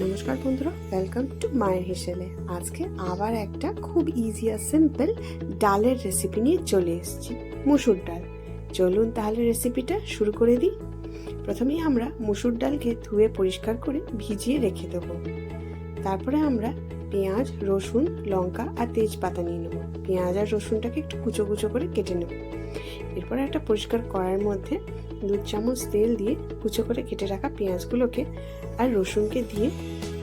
নমস্কার বন্ধুরা welcome to মায়ের হিসেবে। আজকে আবার একটা খুব ইজি আর সিম্পল ডালের রেসিপি নিয়ে চলে এসেছি, মুসুর ডাল। চলুন তাহলে রেসিপিটা শুরু করে দিই। প্রথমেই আমরা মুসুর ডালকে ধুয়ে পরিষ্কার করে ভিজিয়ে রেখে দেবো। তারপরে আমরা পেঁয়াজ, রসুন, লঙ্কা আর তেজপাতা নিয়ে নেব। পেঁয়াজ আর রসুনটাকে একটু কুচো কুচো করে কেটে নেব। এরপরে একটা পরিষ্কার কড়াইয়ের মধ্যে দু চামচ তেল দিয়ে কুচো করে কেটে রাখা পেঁয়াজগুলোকে আর রসুনকে দিয়ে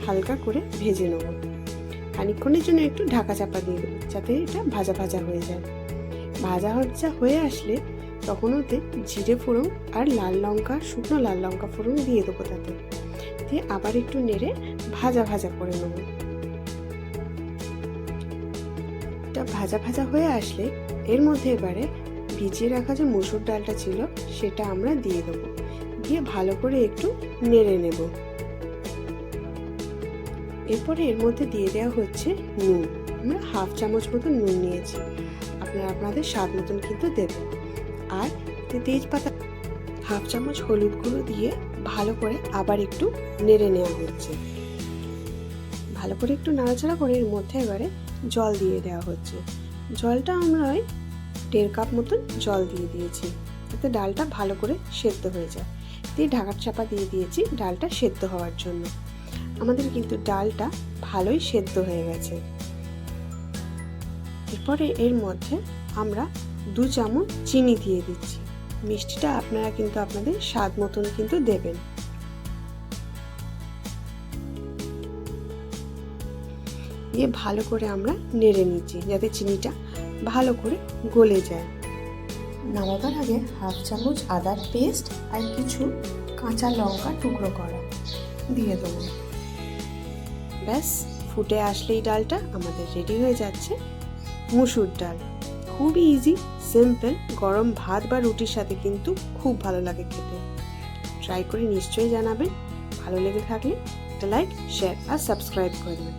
হালকা করে ভেজে নেব। খানিক্ষণের জন্য একটু ঢাকা চাপা দিয়ে দেবো, যাতে এটা ভাজা ভাজা হয়ে যায়। ভাজা ভাজা হয়ে আসলে তখন ওতে জিরে ফোড়ন আর লাল লঙ্কা, শুকনো লাল লঙ্কা ফোড়ন দিয়ে দেবো তাতে। দিয়ে আবার একটু নেড়ে ভাজা ভাজা করে নেব। এটা ভাজা ভাজা হয়ে আসলে এর মধ্যে এবারে ভিজিয়ে রাখা যে মুসুর ডালটা ছিল সেটা আমরা দিয়ে দেবো। দিয়ে ভালো করে একটু নেড়ে নেব। এরপরে এর মধ্যে দিয়ে দেওয়া হচ্ছে নুন। আমরা হাফ চামচ মতো নুন নিয়েছি। আপনারা আপনাদের স্বাদ মতন কিন্তু দেবেন। আর তেজপাতা হাফ চামচ হলুদ গুঁড়ো দিয়ে ভালো করে আবার একটু নেড়ে নেওয়া হচ্ছে। ভালো করে একটু নাড়াচাড়া করে এর মধ্যে এবারে জল দিয়ে দেওয়া হচ্ছে। জলটা আমরা ওই দেড় কাপ মতন জল দিয়ে দিয়েছি। যাতে ডালটা ভালো করে সেদ্ধ হয়ে যায়। দিয়ে ঢাকার চাপা দিয়ে দিয়েছি ডালটা সেদ্ধ হওয়ার জন্য। আমাদের কিন্তু ডালটা ভালোই সেদ্ধ হয়ে গেছে। এরপরে এর মধ্যে আমরা দু চামচ চিনি দিয়ে দিচ্ছি। মিষ্টিটা আপনারা কিন্তু আপনাদের স্বাদ মতন কিন্তু দেবেন। দিয়ে ভালো করে আমরা নেড়ে নিচ্ছি, যাতে চিনিটা ভালো করে গলে যায়। নামাবার আগে হাফ চামচ আদার পেস্ট আর কিছু কাঁচা লঙ্কা টুকরো করা দিয়ে দেবো। ব্যাস, ফুটে আসলেই ডালটা আমাদের রেডি হয়ে যাচ্ছে। মুসুর ডাল। খুবই ইজি সিম্পল গরম ভাত বা রুটির সাথে কিন্তু খুব ভালো লাগে খেতে। ট্রাই করে নিশ্চয়ই জানাবেন। ভালো লেগে থাকলে একটা লাইক শেয়ার আর সাবস্ক্রাইব করে দেবেন।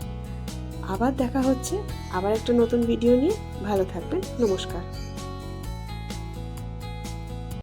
আবার দেখা হচ্ছে আবার একটা নতুন ভিডিও নিয়ে। ভালো থাকবেন। নমস্কার।